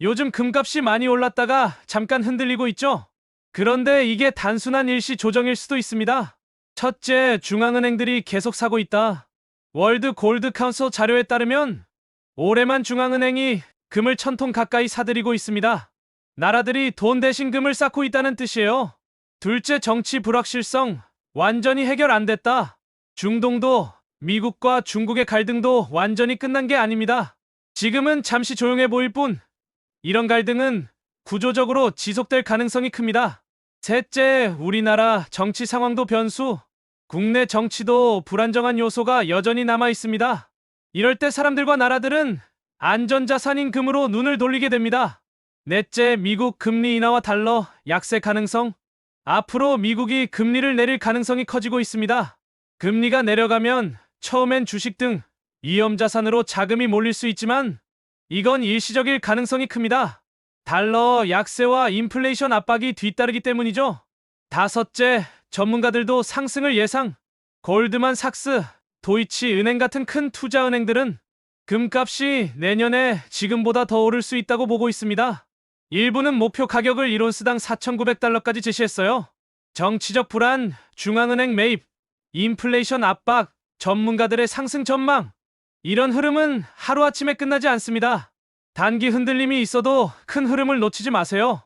요즘 금값이 많이 올랐다가 잠깐 흔들리고 있죠? 그런데 이게 단순한 일시 조정일 수도 있습니다. 첫째, 중앙은행들이 계속 사고 있다. 월드 골드 카운서 자료에 따르면 올해만 중앙은행이 금을 천 통 가까이 사들이고 있습니다. 나라들이 돈 대신 금을 쌓고 있다는 뜻이에요. 둘째, 정치 불확실성 완전히 해결 안 됐다. 중동도 미국과 중국의 갈등도 완전히 끝난 게 아닙니다. 지금은 잠시 조용해 보일 뿐 이런 갈등은 구조적으로 지속될 가능성이 큽니다. 셋째, 우리나라 정치 상황도 변수, 국내 정치도 불안정한 요소가 여전히 남아 있습니다. 이럴 때 사람들과 나라들은 안전자산인 금으로 눈을 돌리게 됩니다. 넷째, 미국 금리 인하와 달러 약세 가능성. 앞으로 미국이 금리를 내릴 가능성이 커지고 있습니다. 금리가 내려가면 처음엔 주식 등 위험 자산으로 자금이 몰릴 수 있지만 이건 일시적일 가능성이 큽니다. 달러 약세와 인플레이션 압박이 뒤따르기 때문이죠. 다섯째, 전문가들도 상승을 예상. 골드만 삭스, 도이치 은행 같은 큰 투자 은행들은 금값이 내년에 지금보다 더 오를 수 있다고 보고 있습니다. 일부는 목표 가격을 1온스당 4,900달러까지 제시했어요. 정치적 불안, 중앙은행 매입, 인플레이션 압박, 전문가들의 상승 전망. 이런 흐름은 하루아침에 끝나지 않습니다. 단기 흔들림이 있어도 큰 흐름을 놓치지 마세요.